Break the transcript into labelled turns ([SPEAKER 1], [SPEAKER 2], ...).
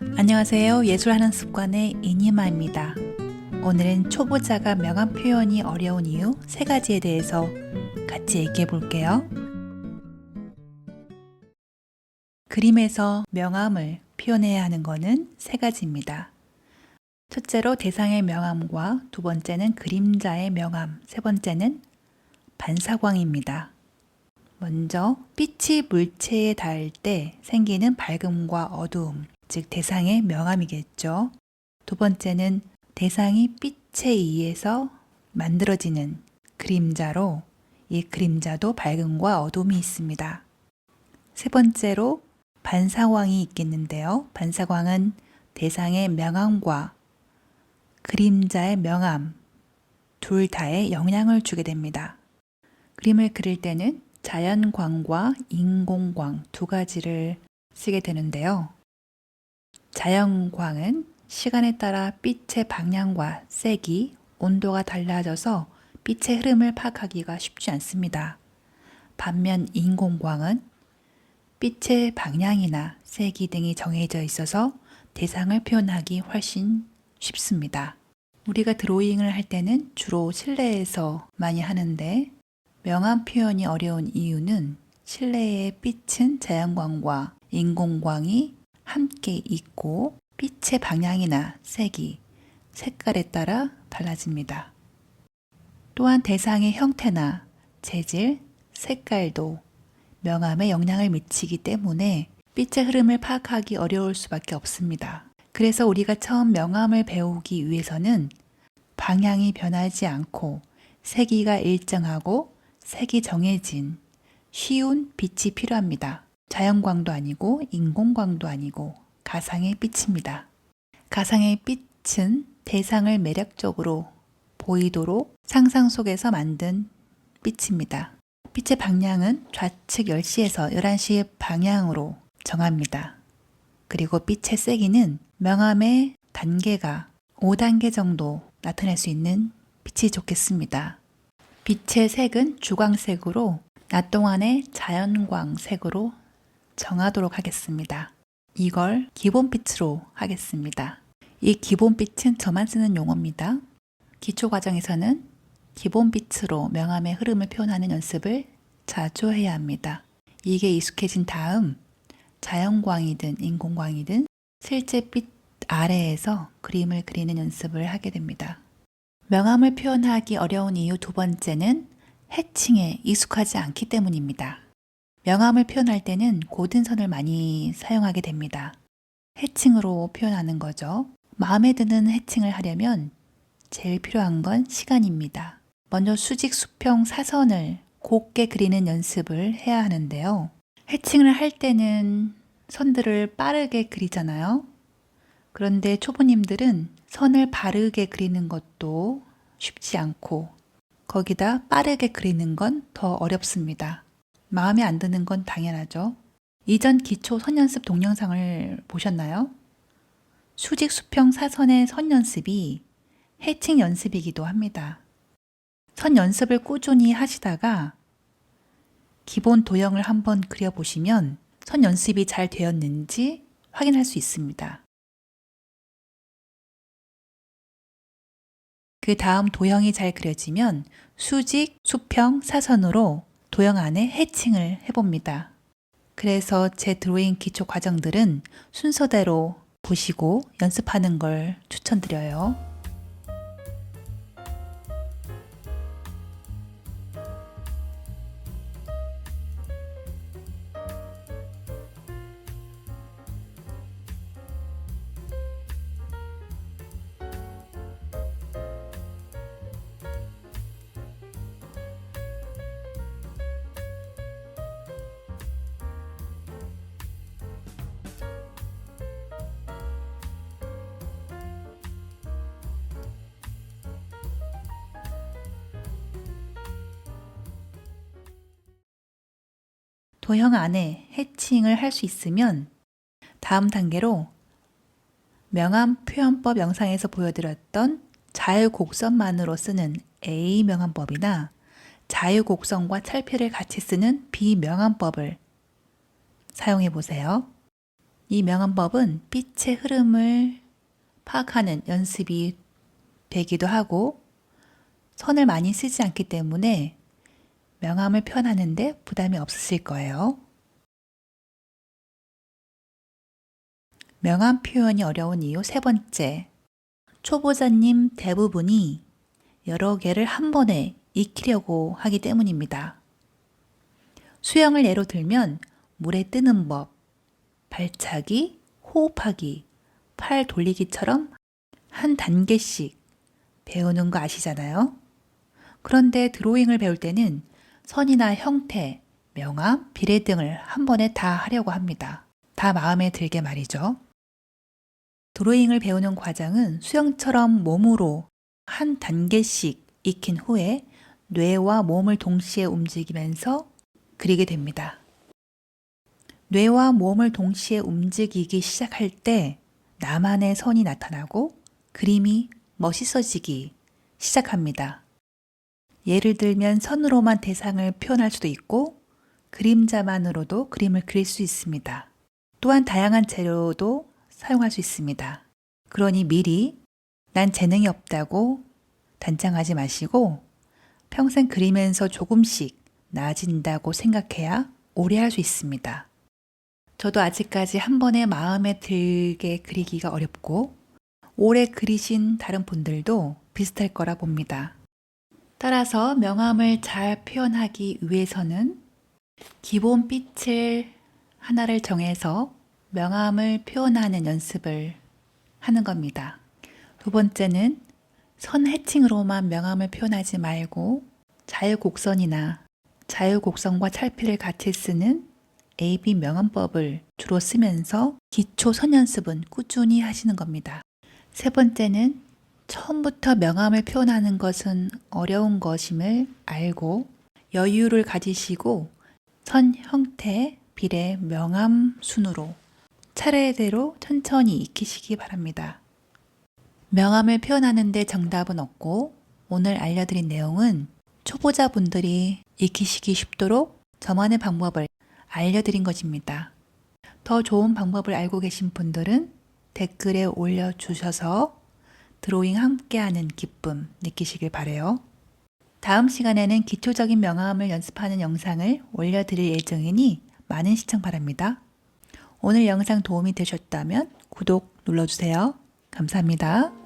[SPEAKER 1] 안녕하세요. 예술하는 습관의 이니마입니다. 오늘은 초보자가 명암 표현이 어려운 이유 세 가지에 대해서 같이 얘기해 볼게요. 그림에서 명암을 표현해야 하는 것은 세 가지입니다. 첫째로 대상의 명암과 두 번째는 그림자의 명암, 세 번째는 반사광입니다. 먼저 빛이 물체에 닿을 때 생기는 밝음과 어두움, 즉 대상의 명암이겠죠. 두 번째는 대상이 빛에 의해서 만들어지는 그림자로 이 그림자도 밝음과 어둠이 있습니다. 세 번째로 반사광이 있겠는데요. 반사광은 대상의 명암과 그림자의 명암 둘 다에 영향을 주게 됩니다. 그림을 그릴 때는 자연광과 인공광 두 가지를 쓰게 되는데요. 자연광은 시간에 따라 빛의 방향과 세기, 온도가 달라져서 빛의 흐름을 파악하기가 쉽지 않습니다. 반면 인공광은 빛의 방향이나 세기 등이 정해져 있어서 대상을 표현하기 훨씬 쉽습니다. 우리가 드로잉을 할 때는 주로 실내에서 많이 하는데 명암 표현이 어려운 이유는 실내의 빛은 자연광과 인공광이 함께 있고 빛의 방향이나 색이 색깔에 따라 달라집니다. 또한 대상의 형태나 재질, 색깔도 명암에 영향을 미치기 때문에 빛의 흐름을 파악하기 어려울 수밖에 없습니다. 그래서 우리가 처음 명암을 배우기 위해서는 방향이 변하지 않고 세기가 일정하고 색이 정해진 쉬운 빛이 필요합니다. 자연광도 아니고 인공광도 아니고 가상의 빛입니다. 가상의 빛은 대상을 매력적으로 보이도록 상상 속에서 만든 빛입니다. 빛의 방향은 좌측 10시에서 11시 방향으로 정합니다. 그리고 빛의 세기는 명암의 단계가 5단계 정도 나타낼 수 있는 빛이 좋겠습니다. 빛의 색은 주광색으로 낮 동안의 자연광색으로 정하도록 하겠습니다. 이걸 기본빛으로 하겠습니다. 이 기본빛은 저만 쓰는 용어입니다. 기초 과정에서는 기본빛으로 명암의 흐름을 표현하는 연습을 자주 해야 합니다. 이게 익숙해진 다음 자연광이든 인공광이든 실제 빛 아래에서 그림을 그리는 연습을 하게 됩니다. 명암을 표현하기 어려운 이유 두 번째는 해칭에 익숙하지 않기 때문입니다. 명암을 표현할 때는 고든 선을 많이 사용하게 됩니다. 해칭으로 표현하는 거죠. 마음에 드는 해칭을 하려면 제일 필요한 건 시간입니다. 먼저 수직, 수평, 사선을 곱게 그리는 연습을 해야 하는데요. 해칭을 할 때는 선들을 빠르게 그리잖아요. 그런데 초보님들은 선을 바르게 그리는 것도 쉽지 않고 거기다 빠르게 그리는 건 더 어렵습니다. 마음에 안 드는 건 당연하죠. 이전 기초 선 연습 동영상을 보셨나요? 수직 수평 사선의 선 연습이 해칭 연습이기도 합니다. 선 연습을 꾸준히 하시다가 기본 도형을 한번 그려보시면 선 연습이 잘 되었는지 확인할 수 있습니다. 그 다음 도형이 잘 그려지면 수직, 수평, 사선으로 도형 안에 해칭을 해봅니다. 그래서 제 드로잉 기초 과정들은 순서대로 보시고 연습하는 걸 추천드려요. 도형 안에 해칭을 할 수 있으면 다음 단계로 명암 표현법 영상에서 보여드렸던 자유곡선만으로 쓰는 A 명암법이나 자유곡선과 찰피를 같이 쓰는 B 명암법을 사용해 보세요. 이 명암법은 빛의 흐름을 파악하는 연습이 되기도 하고 선을 많이 쓰지 않기 때문에 명암을 표현하는데 부담이 없으실 거예요. 명암 표현이 어려운 이유 세 번째. 초보자님 대부분이 여러 개를 한 번에 익히려고 하기 때문입니다. 수영을 예로 들면 물에 뜨는 법, 발차기, 호흡하기, 팔 돌리기처럼 한 단계씩 배우는 거 아시잖아요? 그런데 드로잉을 배울 때는 선이나 형태, 명암, 비례 등을 한 번에 다 하려고 합니다. 다 마음에 들게 말이죠. 드로잉을 배우는 과정은 수영처럼 몸으로 한 단계씩 익힌 후에 뇌와 몸을 동시에 움직이면서 그리게 됩니다. 뇌와 몸을 동시에 움직이기 시작할 때 나만의 선이 나타나고 그림이 멋있어지기 시작합니다. 예를 들면 선으로만 대상을 표현할 수도 있고 그림자만으로도 그림을 그릴 수 있습니다. 또한 다양한 재료도 사용할 수 있습니다. 그러니 미리 난 재능이 없다고 단장하지 마시고 평생 그리면서 조금씩 나아진다고 생각해야 오래 할 수 있습니다. 저도 아직까지 한 번에 마음에 들게 그리기가 어렵고 오래 그리신 다른 분들도 비슷할 거라 봅니다. 따라서 명암을 잘 표현하기 위해서는 기본 빛을 하나를 정해서 명암을 표현하는 연습을 하는 겁니다. 두 번째는 선 해칭으로만 명암을 표현하지 말고 자유곡선이나 자유곡선과 찰피를 같이 쓰는 AB 명암법을 주로 쓰면서 기초 선 연습은 꾸준히 하시는 겁니다. 세 번째는 처음부터 명암을 표현하는 것은 어려운 것임을 알고 여유를 가지시고 선 형태, 비례, 명암 순으로 차례대로 천천히 익히시기 바랍니다. 명암을 표현하는데 정답은 없고 오늘 알려드린 내용은 초보자분들이 익히시기 쉽도록 저만의 방법을 알려드린 것입니다. 더 좋은 방법을 알고 계신 분들은 댓글에 올려주셔서 드로잉 함께하는 기쁨 느끼시길 바래요. 다음 시간에는 기초적인 명암을 연습하는 영상을 올려드릴 예정이니 많은 시청 바랍니다. 오늘 영상 도움이 되셨다면 구독 눌러주세요. 감사합니다.